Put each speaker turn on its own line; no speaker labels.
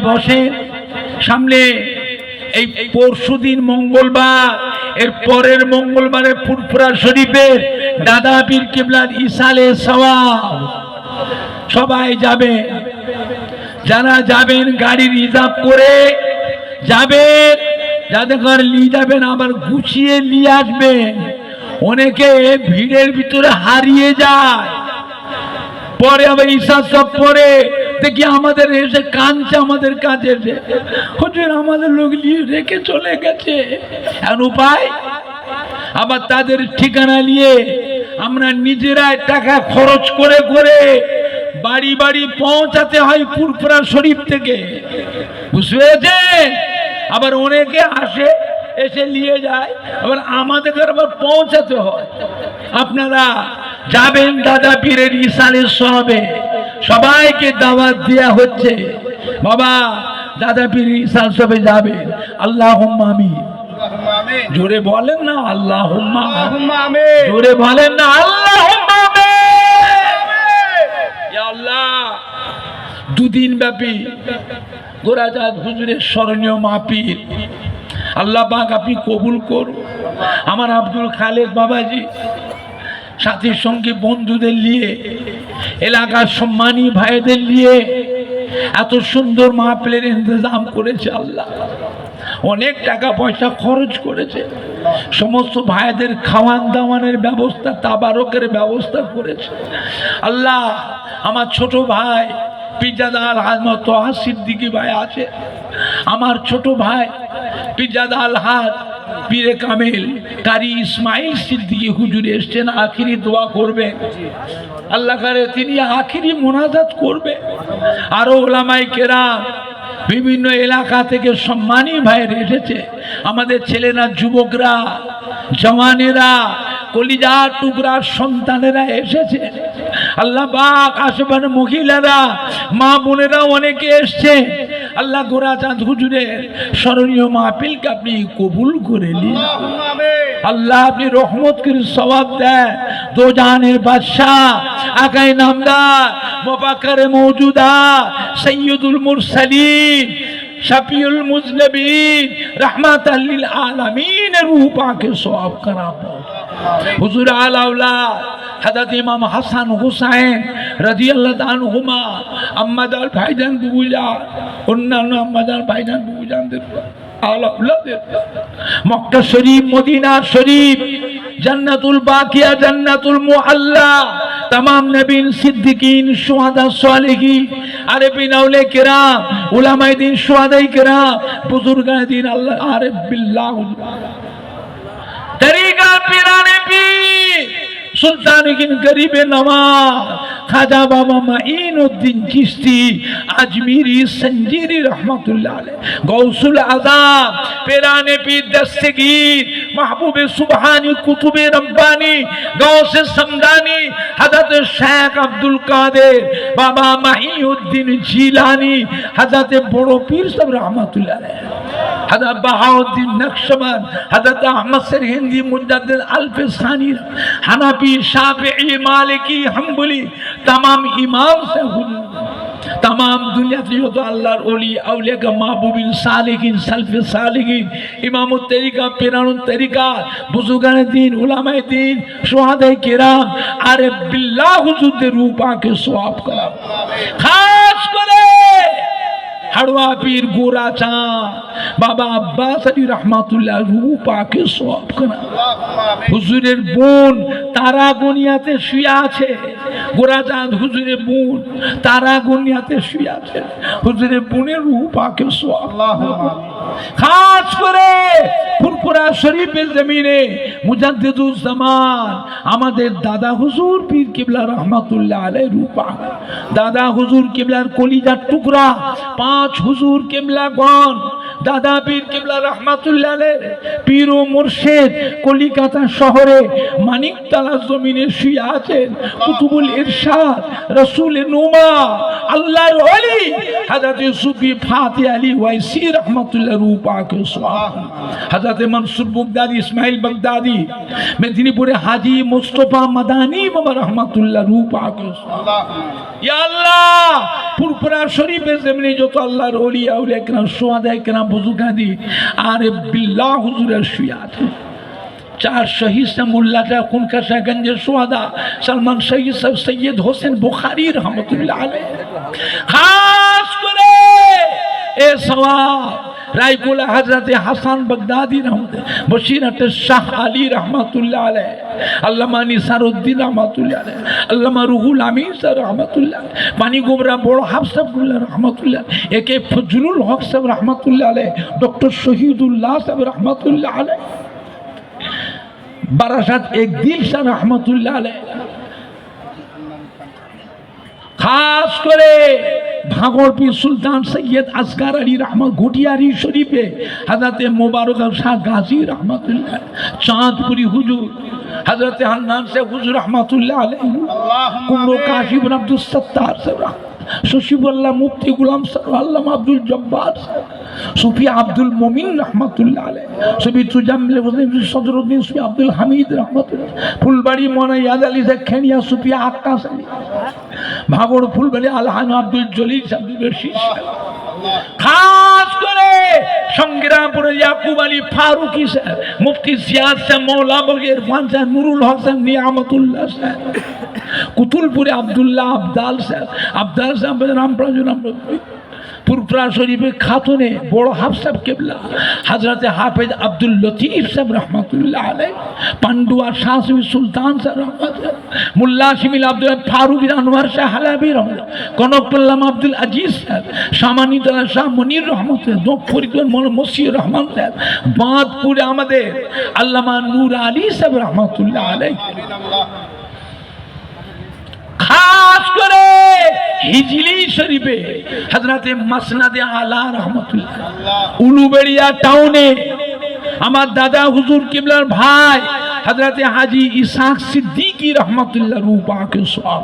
বসে। সামনে এই পরশুদিন মঙ্গলবার, এর পরের মঙ্গলবারে ফুরফুরা শরীফের দাদা পীর কিবলার ইসালে সওয়াব। সবাই যাবে। যারা যাবেন, গাড়ি রিজার্ভ করে যাবেন। যাদের ঘর নিয়ে যাবেন, আবার গুছিয়ে নিয়ে আসবেন। অনেকে ভিড়ের ভিতরে হারিয়ে যায়। পরে আবার ঈশা সব পরে দেখি আমাদের এসে কাঁদছে আমাদের কাছে এসে। হুজুর, আমাদের লোক নিয়ে রেখে চলে গেছে। আর উপায়? আবার তাদের ঠিকানা নিয়ে আমরা নিজেরাই টাকা খরচ করে করে বাড়ি বাড়ি পৌঁছাতে হয় পুরপুরা শরীফ থেকে। বুঝতে পেরেছেন? আবার অনেকে আসে, এসে নিয়ে যায়। আবার আমাদের আবার পৌঁছাতে হয়। আপনারা যাবেন দাদা পীরের ইসালের সবে। সবাইকে দাওয়াত দেওয়া হচ্ছে। বাবা দাদা পীর ইসাল সবে যাবে। আল্লাহ আমি জোরে বলেন না আল্লাহ জোরে বলেন না আল্লাহ আল্লাহ দুদিন ব্যাপী গোরাজাত হুজুরের স্মরণীয় মাপির আল্লাহ পাক আপনি কবুল করুন। আমার আব্দুল খালেদ বাবাজি সাথীর সঙ্গে বন্ধুদের নিয়ে এলাকার সম্মানী ভাইদের নিয়ে এত সুন্দর মাহফিলের ইন্তজাম করেছে আল্লাহ। অনেক টাকা পয়সা খরচ করেছে। সমস্ত ভাইদের খাওয়ান দাওয়ানের ব্যবস্থা, তাবারকের ব্যবস্থা করেছে। আল্লাহ, আমার ছোট ভাই পিজাদার হাজমত সিদ্দিকি ভাই আছে। আমার ছোট ভাই পিজাদাল হাত পীরে কামেল, কারি ইসমাইল সিদ্দিকি হুজুর এসছেন, আখিরি দোয়া করবে। আল্লাহ করে, তিনি আখিরি মোনাজাত করবে। আরও ওলামাই কেরাম, বিভিন্ন এলাকা থেকে সম্মানী ভাইয়ের এসেছে। আমাদের ছেলেরা, যুবকরা, জওয়ানেরা কলিজা টুকরার সন্তানেরা এসেছে। আল্লাহ পাক আশেপাশে মহিলারা, মা বোনেরা অনেকে এসছে। আল্লাহ গোরা চাঁদ হুজুরের স্মরণীয় মাহফিলকে আপনি কবুল করে নিন। আল্লাহ আপনি রহমত করে সবাব দেন। দো জাহানের বাদশাহ আকাই নামদার মোবাকারে মৌজুদা সৈয়দুল মুরসালিন শফিউল মুজনবিন রহমাত আল্লিল আলামিনের রূহ পাকে সওয়াব করা হুজুর আলাউলা হযরত ইমাম হাসান হুসাইন রাদিয়াল্লাহু আনহুমা আম্মাদার ভাইজান বুবুজা অন্যান্য আম্মাজান, ভাইজান বুবুজানদের শরীফ, মদিনা শরীফ, জান্নাতুল বাকিয়া, জান্নাতুল মুআল্লা তাম নবীন সিদ্দিকিন সোয়াদা সালেহি আরে বিনাউলে কেরাম উলামাই দিন সোয়াদাই কেরাম বুজুর্গায় দিন, আল্লাহ আরে বিল্লাহ তরিকা পিরানে পীর। সুলতানগিন গরিবে নওয়াজ খাজা বাবা মাইন উদ্দিন চিস্তি আজমিরি সঞ্জিরি রহমতুল্লাহ গৌসুল আজাম পেরানে পীর দস্তগীর মাহবুবে সুবহানি, কুতুবে রব্বানি গৌসে সমদানি হযরত শেখ আব্দুল কাদের, বাবা মাহিউদ্দিন জিলানি হযরত বড় পীর সব রহমতুল্লাহ হযরত বাহাউদ্দিন নকশবন্দ হযরত আহমদ সরহিন্দি মুজাদ্দিদ আলফ সানি হানাফি শাফিঈ মালিকি হাম্বলি तमाम इमाम से हुजूर तमाम दुनिया से जो तो अल्लाह ओली औलिया का महबूबिन सालिकिन सल्फ सालिकिन इमाम तरीका पिरान तरीका बुजुर्गान दीन उलामाए दीन शुहादाए किराम আরে বিল্লাহ হুজুরদের রূপাকে সওয়াব করা খাস করে হাড়ুয়া পীর গোরা চা। বাবা আব্বাস আলী রহমাতুল্লাহ রূপাকে সব করা হুজুরের বোন তারা গুনিয়াতে শুয়ে আছে। গোরা চাঁদ হুজুরের বোন তারা গুনিয়াতে শুয়ে আছে। হুজুরের বোনের রূপাকে সওয়াব খাস করে ফুরফুরা শরীফের জমিনে মুজাদ্দিদুল জামান, আমাদের দাদা হুজুর পীর কিবলা রহমাতুল্লাহ আলাই রূপা। দাদা হুজুর কিবলার কলিজার টুকরা, পাঁচ হুজুর কিবলাগণ, দাদা পীর কিবলা রহমাতুল্লাহ পীর ও মুর্শেদ কলিকাতা শহরে মানিকতলা জমিনে শুয়ে আছেন, কুতুবুল ইরশাদ, রসুল নুমা, আল্লাহর ওলি হযরত ইউসুফি ফাতি আলী ওয়াইসি রহমাতুল্লাহ রূহ পাক হযরত মনসুর বুগদাদি, ইসমাইল বাগদাদি মেদিনীপুরে হাজী মুস্তাফা মাদানি বাবা রহমাতুল্লাহ রূহ পাক ইয়া আল্লাহ, পুরপুরা শরীফে যেমনি যত আল্লাহর ওলিয়া উলিয়া কেরাম সোয়াদা কেরাম, বুজুগাদি, আরে বিল্লাহ হুজুরের শুয়ে আছে চার শহীদ সে মোল্লাটা কুনকা শাহগঞ্জের সোয়াদা সালমান শহীদ সাহেব সৈয়দ হোসেন বুখারি রহমতুল্লাহ আলহ হ্যাঁ এ সওয়াব রাইকুলা হজরত হাসান বগদাদি রহমত বশিরত শাহ আলী রহমতুল্লাহ আলাইহি, আল্লামা নিসারউদ্দিন রহমতুল্লাহ আলাইহি, আল্লামা রুহুল আমিন স্যার রহমতুল্লাহ পানি গোবরা বড় হাফসাবুল্লাহ রহমতুল্লাহ একে ফজলুল হক সাহেব রহমতুল্লাহ আলাইহি, ডক্টর শহীদুল্লাহ সাহেব রহমতুল্লাহ আলাইহি, বারাসাত এক দিল শাহ রহমতুল্লাহ আলাইহি খাস করে ভাগরপীর সুলতান সৈয়দ আসগার আলী রহমত ঘুটিয়ারি শরীফে হাজরতে মোবারক শাহ গাজী রহমতুল্লাহ চাঁদপুরি হুজুর হাজরতে হান্নান শেখ হুজুর রহমতুল্লাহ আলহ কুমড়ো কাশিবুর আব্দুল সত্তার সাহেব। শশিবুল্লাহ মুফতি গুলাম সাহেব আব্দুল জব্বার সাহেব সুফি আব্দুল মমিন রহমতুল্লাহ আলহ সুফি তুজামিল সদরুদ্দিন, সুফি আব্দুল হামিদ রহমতুল্লাহ ফুলবাড়ি মনে ইয়াদ আলী খেনিয়া, সুফি আকাশ আলী ভাগড় ফুলবাড়ি আলহান আব্দুল জলিল আব্দুল রশিদ করে সংগ্রামপুরে ইয়াকুব আলী ফারুকি স্যার, মুফতি সিয়াদ স্যার মৌলাবগের ফান স্যার, নুরুল হাসান নিয়ামতুল্লাহ স্যার, কুতুলপুরে আবদুল্লাহ আবদাল স্যার, আবদাল সাহেব রামপ্রাজ পুরপুরা শরীফে খাতুনে বড় হাফসাব কেবলা, হাজরতে হাফেজ আব্দুল লতিফ সাহেব রহমতুল্লাহ আলাই পান্ডুয়া শাহ সুলতান সাহেব রহমত মুল্লা শিমিল আব্দুল ফারুক আনোয়ার শাহ হালাবি রহমত কনকপল্লাম আব্দুল আজিজ সাহেব সামানিদুল্লাহ শাহ মনির রহমত ফরিদুল মন মসির রহমান সাহেব, বাঁধপুরে আমাদের আল্লামা নূর আলী সাহেব রহমতুল্লাহ আলাই খাস করে হিজলি শরীফে হজরতে মাসনাদে আলা রহমতুল্লাহ। উলুবেড়িয়া টাউনে আমার দাদা হুজুর কিবলার ভাই হজরতে হাজি ইসাক সিদ্দিকি রহমতুল্লাহ রূপাকে সব।